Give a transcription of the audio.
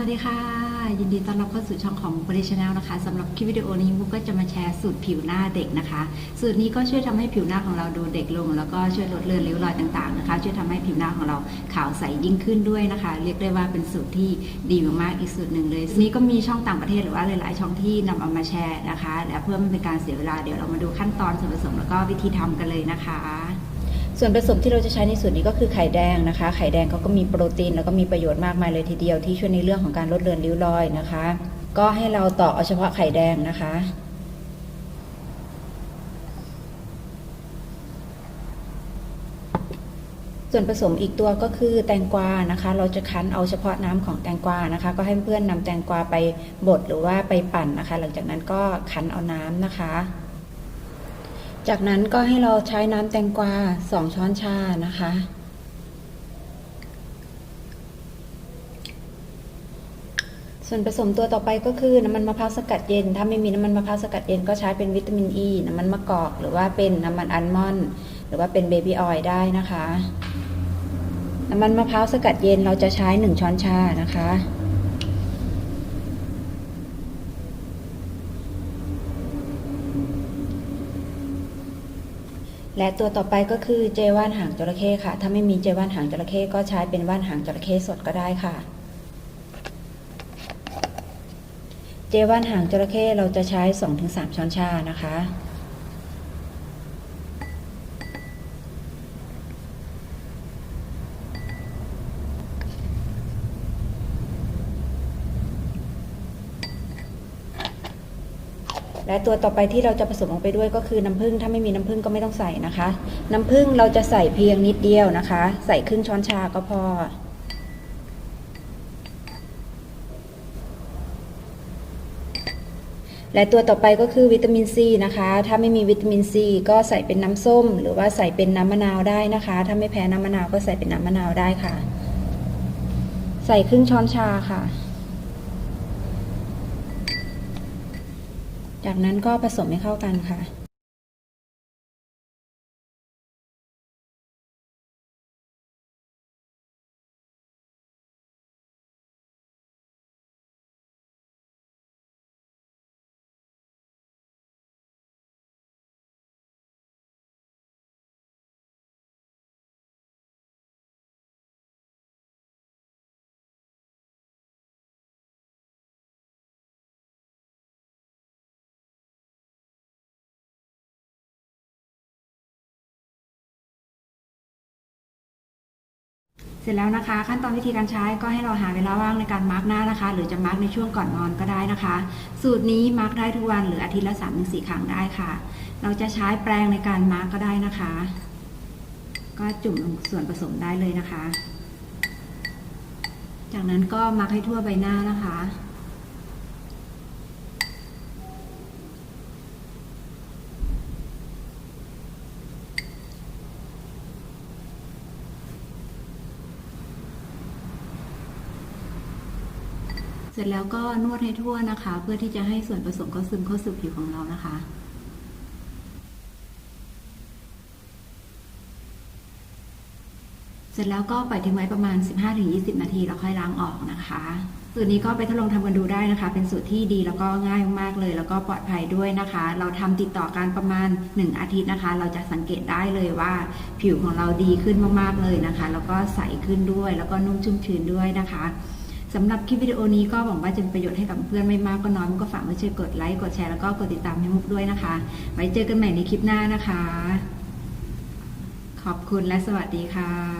วัสดีค่ะ ยินดีต้อนรับเข้าสู่ช่องของ b r i c h a n n e l นะคะสำหรับคลิปวิดีโอนี้มุกก็จะมาแชร์สูตรผิวหน้าเด็กนะคะ สูตรนี้ก็ช่วยทำให้ผิวหน้าของเราดูเด็กลง แล้วก็ช่วยลดเลือนริ้วรอยต่างๆนะคะ ช่วยทำให้ผิวหน้าของเราขาวใสยิ่งขึ้นด้วยนะคะ เรียกได้ว่าเป็นสูตรที่ดีมากๆอีกสูตรหนึ่งเลยนี้ก็มีช่องต่างประเทศหรือว่าหลายๆช่องที่นำเอามาแชร์นะคะและเพื่อไม่เป็นการเสียเวลาเดี๋ยวเรามาดูขั้นตอนส่วนผสมแล้วก็วิธีทำกันเลยนะคะ ส่วนผสมที่เราจะใช้ในสูตรนี้ก็คือไข่แดงนะคะ ไข่แดงเขาก็มีโปรตีนแล้วก็มีประโยชน์มากมายเลยทีเดียวที่ช่วยในเรื่องของการลดเลือนริ้วรอยนะคะ ก็ให้เราตอกเอาเฉพาะไข่แดงนะคะ ส่วนผสมอีกตัวก็คือแตงกวานะคะ เราจะคั้นเอาเฉพาะน้ำของแตงกวานะคะ ก็ให้เพื่อนนำแตงกวาไปบดหรือว่าไปปั่นนะคะ หลังจากนั้นก็คั้นเอาน้ำนะคะ จากนั้นก็ให้เราใช้น้ำแตงกวา 2 ช้อนชานะคะ ส่วนผสมตัวต่อไปก็คือน้ำมันมะพร้าวสกัดเย็น ถ้าไม่มีน้ำมันมะพร้าวสกัดเย็นก็ใช้เป็นวิตามินอ e, ีน้ำมันมะกอก หรือว่าเป็นน้ำมันอัลมอนด์หรือว่าเป็นเบบี้ออยล์ได้นะคะ น้ำมันมะพร้าวสกัดเย็นเราจะใช้ 1 ช้อนชานะคะ และตัวต่อไปก็คือเจว่านหางจระเข้ค่ะ ถ้าไม่มีเจว่านหางจระเข้ก็ใช้เป็นว่านหางจระเข้สดก็ได้ค่ะ เจว่านหางจระเข้เราจะใช้ 2-3 ช้อนชานะคะ และตัวต่อไปที่เราจะผสมลงไปด้วยก็คือน้ำผึ้งถ้าไม่มีน้ำผึ้งก็ไม่ต้องใส่นะคะ น้ำผึ้งเราจะใส่เพียงนิดเดียวนะคะ ใส่ครึ่งช้อนชาก็พอ และตัวต่อไปก็คือวิตามินซีนะคะ ถ้าไม่มีวิตามินซีก็ใส่เป็นน้ำส้ม หรือว่าใส่เป็นน้ำมะนาวได้นะคะ ถ้าไม่แพ้น้ำมะนาวก็ใส่เป็นน้ำมะนาวได้ค่ะ ใส่ครึ่งช้อนชาค่ะ จากนั้นก็ผสมให้เข้ากันค่ะ สร็จแล้วนะคะ ขั้นตอนวิธีการใช้ก็ให้เราหาเวลาว่างในการมาร์กหน้านะคะ หรือจะมาร์กในช่วงก่อนนอนก็ได้นะคะ สูตรนี้มาร์กได้ทุกวันหรืออาทิตย์ละ3าถึงสครั้งได้ค่ะ เราจะใช้แปรงในการมาร์กก็ได้นะคะ ก็จุ่มลงส่วนผสมได้เลยนะคะ จากนั้นก็มาร์กให้ทั่วใบหน้านะคะ เสร็จแล้วก็นวดให้ทั่วนะคะ เพื่อที่จะให้ส่วนผสมเขาซึมเข้าสู่ผิวของเรานะคะเสร็จแล้วก็ปล่อยทิ้งไว้ประมาณ 15-20 นาทีแล้วค่อยล้างออกนะคะ สูตรนี้ก็ไปทดลองทำกันดูได้นะคะ เป็นสูตรที่ดีแล้วก็ง่ายมากๆเลย แล้วก็ปลอดภัยด้วยนะคะ เราทำติดต่อกันประมาณ 1 อาทิตย์นะคะ เราจะสังเกตได้เลยว่าผิวของเราดีขึ้นมากๆเลยนะคะ แล้วก็ใสขึ้นด้วย แล้วก็นุ่มชุ่มชื้นด้วยนะคะ สำหรับคลิปวิดีโอนี้ก็หวังว่าจะเป็นประโยชน์ให้กับเพื่อนไม่มากก็น้อยมุกก็ฝากไว้ช่วยกดไลค์กดแชร์แล้วก็กดติดตามให้มุกด้วยนะคะ ไว้เจอกันใหม่ในคลิปหน้านะคะ ขอบคุณและสวัสดีค่ะ